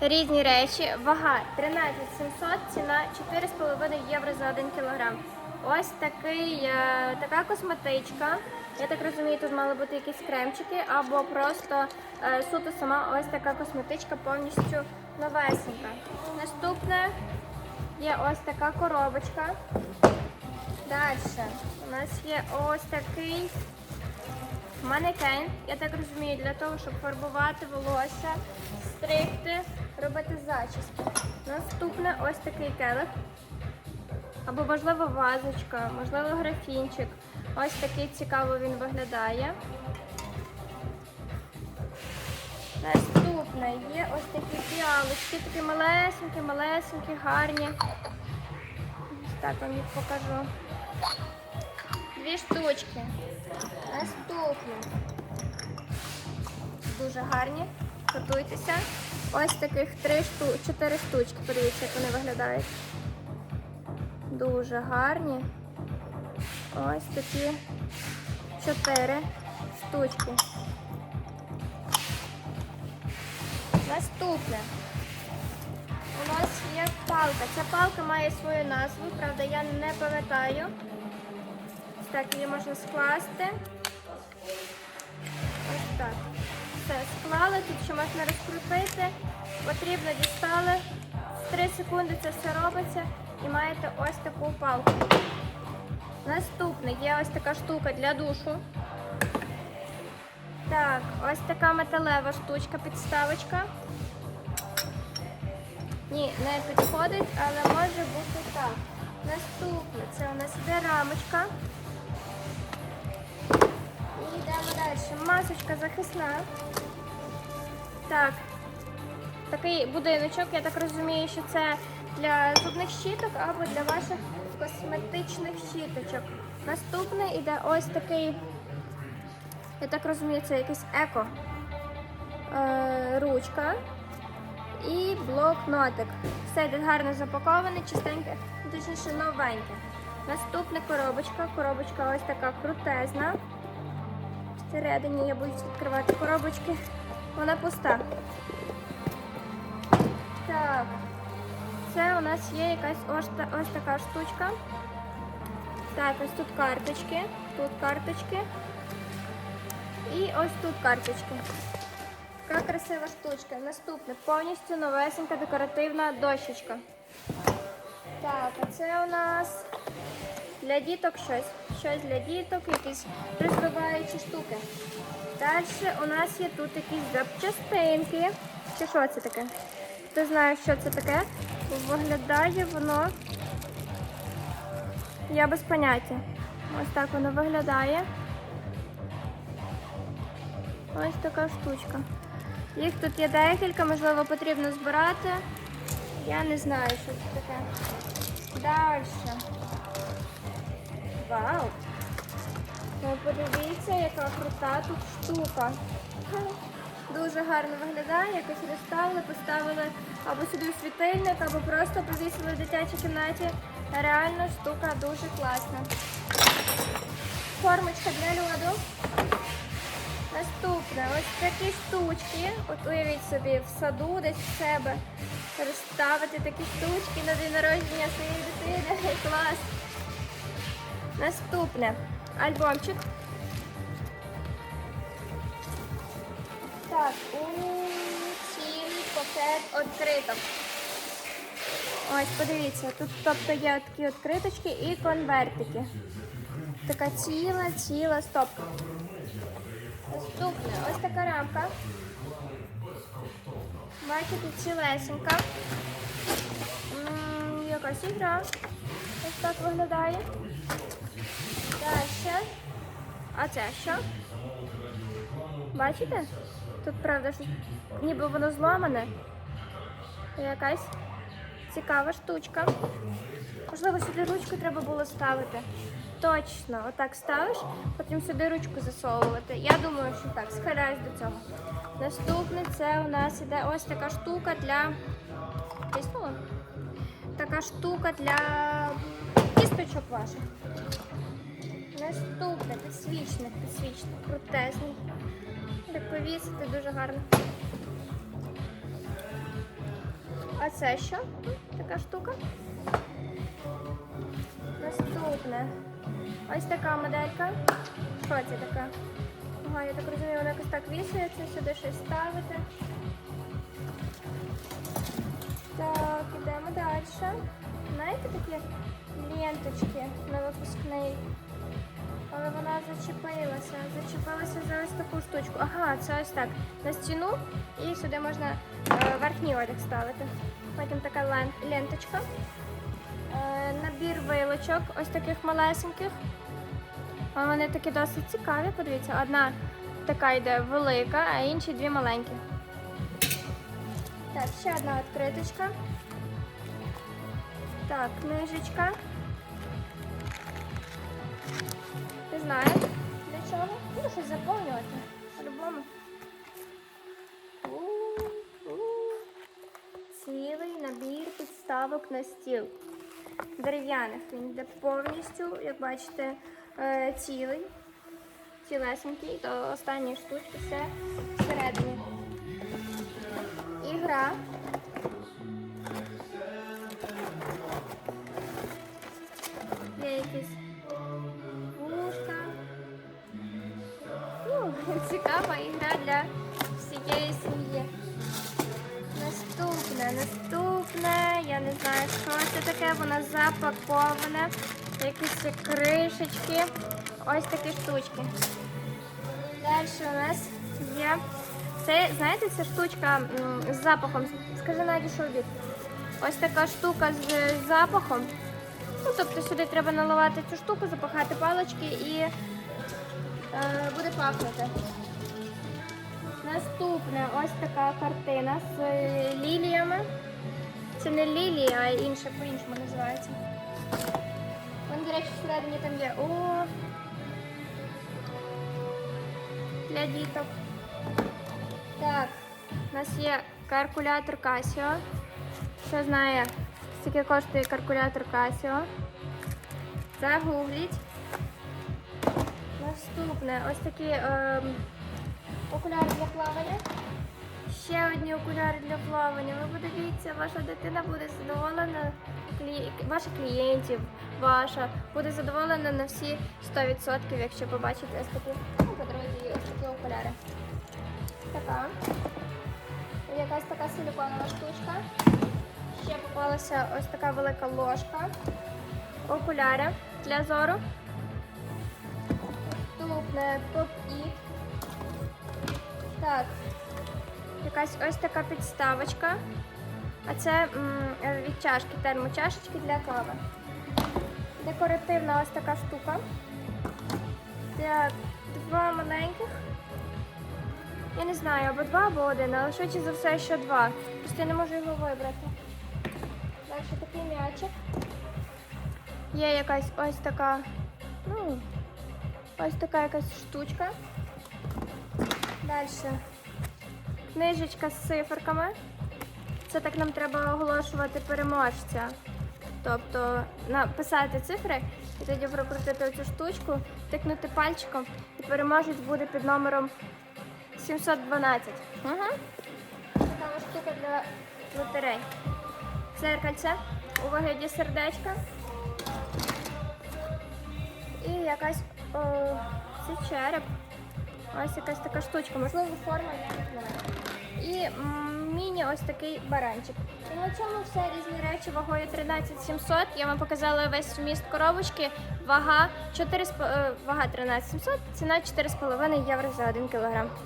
різні речі. Вага 13 700, ціна 4,5 євро за 1 кілограм. Ось такий, е, така косметичка. Я так розумію, тут мали бути якісь кремчики або просто е, суто сама ось така косметичка повністю новесенька. Наступне є ось така коробочка. Далі у нас є ось такий манекен. Я так розумію, для того, щоб фарбувати волосся, стригти, робити зачіски. Наступне ось такий келих. Або, можливо, вазочка, можливо, графінчик. Ось такий цікаво він виглядає. Наступне є ось такі фіалочки, такі малесенькі, малесенькі, гарні. Так вам їх покажу. Дві штучки. Наступні. Дуже гарні. Готуйтеся. Ось таких три шту... чотири штучки. Подивіться, як вони виглядають. Дуже гарні. Ось такі чотири штучки. Наступне. У нас є палка. Ця палка має свою назву, правда, я не пам'ятаю. Так, її можна скласти. Тут ще можна розкрутити. Потрібно дістали. В 3 секунди це все робиться і маєте ось таку палку. Наступне є ось така штука для душу. Так, ось така металева штучка, підставочка. Ні, не підходить, але може бути так. Наступне це у нас іде рамочка. І йдемо далі. Масочка захисна. Так. Такий будиночок, я так розумію, що це для зубних щіток або для ваших косметичних щіточок. Наступне іде ось такий, я так розумію, це якийсь еко е, ручка і блокнотик. Все йде гарно запаковане, чистеньке, точніше новеньке. Наступна коробочка. Коробочка ось така крутезна. Всередині я буду відкривати коробочки. Вона пуста. Так. Це у нас є якась ось, ось така штучка. Так, ось тут карточки, тут карточки. І ось тут карточки. Така красива штучка. Наступне повністю новесенька декоративна дощечка. Так, а це у нас для діток щось. Щось для діток, якісь розвиваючі штуки. Далі у нас є тут якісь запчастинки. Чи що це таке? Хто знає, що це таке? Виглядає воно. Я без поняття. Ось так воно виглядає. Ось така штучка. Їх тут є декілька, можливо, потрібно збирати. Я не знаю, що це таке. Далі. Вау! Ну, подивіться, яка крута тут штука. Дуже гарно виглядає, якось розставили, поставили або сюди світильник, або просто повісили в дитячій кімнаті. Реально штука дуже класна. Формочка для льоду. Наступне, ось такі штучки. От уявіть собі, в саду десь в себе розставити такі штучки на день народження своєї дитини. Клас. Наступне альбомчик. Так, у цілий пакет відкриток. Ось, подивіться, тут тобто є такі відкриточки і конвертики. Така ціла, ціла стопка. Наступне, ось така рамка. Бачите, цілесенька. Якась ігра. Ось так виглядає. Далі. А це що? Бачите? Тут правда що ніби воно зламане. Якась цікава штучка. Можливо, сюди ручку треба було ставити. Точно, отак ставиш, потім сюди ручку засовувати. Я думаю, що так, схиляюсь до цього. Наступне це у нас іде ось така штука для. Тиснула? Така штука для кісточок ваших. Наступне підсвічник, підсвічник, крутезний. Так повісити дуже гарно. А це що? Така штука. Наступне. Ось така моделька. Що це така? Ага, я так розумію, вона якось так вішається, сюди щось ставити. Так, ідемо далі. Знаєте такі ленточки на випускний? Але вона зачепилася. Зачепилася за ось таку штучку. Ага, це ось так. На стіну і сюди можна е, верхній одяг ставити. Потім така ленточка. Е, набір вилочок, ось таких малесеньких. А Вони такі досить цікаві, подивіться. Одна така йде велика, а інші дві маленькі. Так, ще одна відкриточка. Так, книжечка. Не знаю для чого. Ну, щось заповнювати. По-любому. Цілий набір підставок на стіл. Дерев'яних. Він йде повністю, як бачите, е, цілий. Цілесенький, до останньої штучки все всередині. Ігра. Цікава ігра для всієї сім'ї. Наступне, наступне, я не знаю, що це таке, воно запаковане. Якісь кришечки. Ось такі штучки. Далі у нас є. Це, знаєте, ця штучка з запахом. Скажи Наді, що обід. Ось така штука з запахом. Ну, тобто сюди треба наливати цю штуку, запахати палички і е, буде пахнути. Наступне ось така картина з е, ліліями. Це не лілії, а інше по-іншому називається. Вон, до речі, всередині там є о для діток. Так, у нас є калькулятор Casio. Що знає, скільки коштує калькулятор Casio? Загугліть. Наступне ось такі ем, окуляри для плавання. Ще одні окуляри для плавання. Ви подивіться, ваша дитина буде задоволена, ваших клієнтів, ваша буде задоволена на всі 100%, якщо побачите ось такі, ну, по дорозі ось такі окуляри. Така. Якась така силіконова штучка. Ще попалася ось така велика ложка. Окуляри для зору. Наступне поп-іт. Так, якась ось така підставочка. А це від чашки, термочашечки для кави. Декоративна ось така штука. Так, два маленьких. Я не знаю, або два, або один, але швидше за все, що два. Просто я не можу його вибрати. Далі такий м'ячик. Є якась ось така, ну, ось така якась штучка. Далі. Книжечка з циферками. Це так нам треба оголошувати переможця. Тобто написати цифри і тоді прокрутити цю штучку, тикнути пальчиком і переможець буде під номером 712. Угу. Така штука для лотерей. Зеркальце у вигляді сердечка. І якась о, це череп. Ось якась така штучка, можливо, форма, я не знаю. І міні ось такий баранчик. І на цьому все різні речі вагою 13700. Я вам показала весь вміст коробочки. Вага 4, вага 13700, ціна 4,5 євро за 1 кілограм.